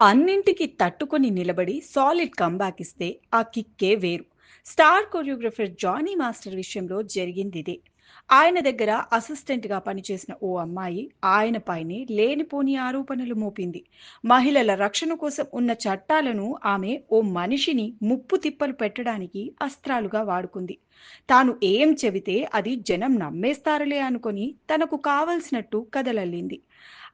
అన్నింటికి తట్టుకొని నిలబడి సాలిడ్ కంబ్యాక్ ఇస్తే ఆ కిక్కే వేరు. స్టార్ కొరియోగ్రఫర్ జానీ మాస్టర్ విషయంలో జరిగింది ఇదే. ఆయన దగ్గర అసిస్టెంట్గా పనిచేసిన ఓ అమ్మాయి ఆయనపైనే లేనిపోని ఆరోపణలు మోపింది. మహిళల రక్షణ కోసం ఉన్న చట్టాలను ఆమె ఓ మనిషిని ముప్పు తిప్పలు పెట్టడానికి అస్త్రాలుగా వాడుకుంది. తాను ఏం చెబితే అది జనం నమ్మేస్తారులే అనుకొని తనకు కావలసినట్టు కదలల్లింది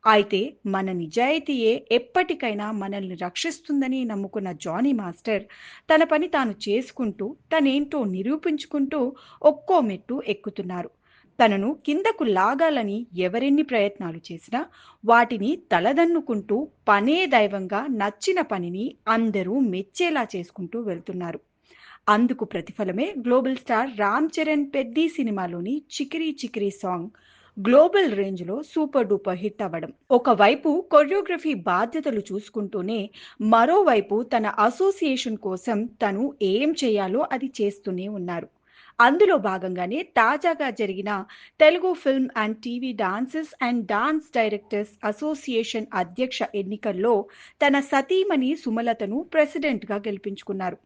అయితే మన నిజాయితీయే ఎప్పటికైనా మనల్ని రక్షిస్తుందని నమ్ముకున్న జానీ మాస్టర్ తన పని తాను చేసుకుంటూ తనేంటో నిరూపించుకుంటూ ఒక్కో మెట్టు ఎక్కుతున్నారు. తనను కిందకు లాగాలని ఎవరెన్ని ప్రయత్నాలు చేసినా వాటిని తలదన్నుకుంటూ పనే దైవంగా నచ్చిన పనిని అందరూ మెచ్చేలా చేసుకుంటూ వెళ్తున్నారు. అందుకు ప్రతిఫలమే గ్లోబల్ స్టార్ రామ్ చరణ్ పెద్ది సినిమాలోని చికిరీ చికిరీ సాంగ్ గ్లోబల్ రేంజ్లో సూపర్ డూపర్ హిట్ అవ్వడం. ఒకవైపు కొరియోగ్రఫీ బాధ్యతలు చూసుకుంటూనే మరోవైపు తన అసోసియేషన్ కోసం తను ఏం చేయాలో అది చేస్తూనే ఉన్నారు. అందులో భాగంగానే తాజాగా జరిగిన Telugu film and TV dances and dance directors association అధ్యక్ష ఎన్నికల్లో తన సతీమణి సుమలతను ప్రెసిడెంట్గా గెలిపించుకున్నారు.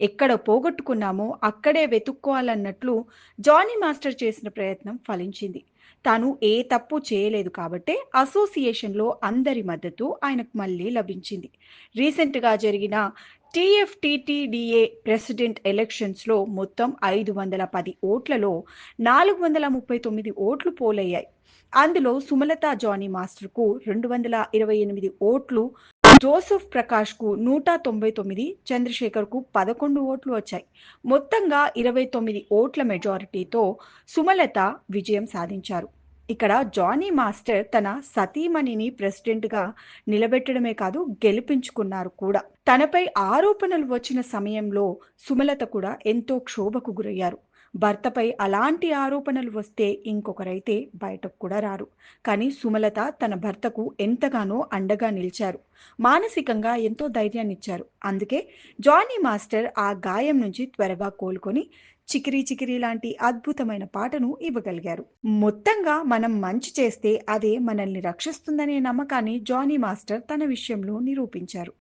ఎక్కడ పోగొట్టుకున్నామో అక్కడే వెతుక్కోవాలన్నట్లు జానీ మాస్టర్ చేసిన ప్రయత్నం ఫలించింది. తాను ఏ తప్పు చేయలేదు కాబట్టి అసోసియేషన్లో అందరి మద్దతు ఆయనకు మళ్ళీ లభించింది. రీసెంట్గా జరిగిన టీఎఫ్టీటీడీఏ ప్రెసిడెంట్ ఎలక్షన్స్లో మొత్తం ఐదు వందల పది ఓట్లలో నాలుగు వందల ముప్పై తొమ్మిది ఓట్లు పోలయ్యాయి. అందులో సుమలత జానీ మాస్టర్కు రెండు వందల ఇరవై ఎనిమిది ఓట్లు జోసెఫ్ ప్రకాష్కు నూట తొంభై తొమ్మిది చంద్రశేఖర్కు పదకొండు ఓట్లు వచ్చాయి. మొత్తంగా ఇరవై తొమ్మిది ఓట్ల మెజారిటీతో సుమలత విజయం సాధించారు. ఇక్కడ జానీ మాస్టర్ తన సతీమణిని ప్రెసిడెంట్గా నిలబెట్టడమే కాదు గెలిపించుకున్నారు కూడా. తనపై ఆరోపణలు వచ్చిన సమయంలో సుమలత కూడా ఎంతో క్షోభకు గురయ్యారు. భర్తపై అలాంటి ఆరోపణలు వస్తే ఇంకొకరైతే బయటకు కూడా రారు. కానీ సుమలత తన భర్తకు ఎంతగానో అండగా నిలిచారు. మానసికంగా ఎంతో ధైర్యాన్ని ఇచ్చారు అందుకే జానీ మాస్టర్ ఆ గాయం నుంచి త్వరగా కోలుకొని చికిరీ చికిరీ లాంటి అద్భుతమైన పాటను ఇవ్వగలిగారు. మొత్తంగా మనం మంచి చేస్తే అదే మనల్ని రక్షిస్తుందనే నమ్మకాన్ని జానీ మాస్టర్ తన విషయంలో నిరూపించారు.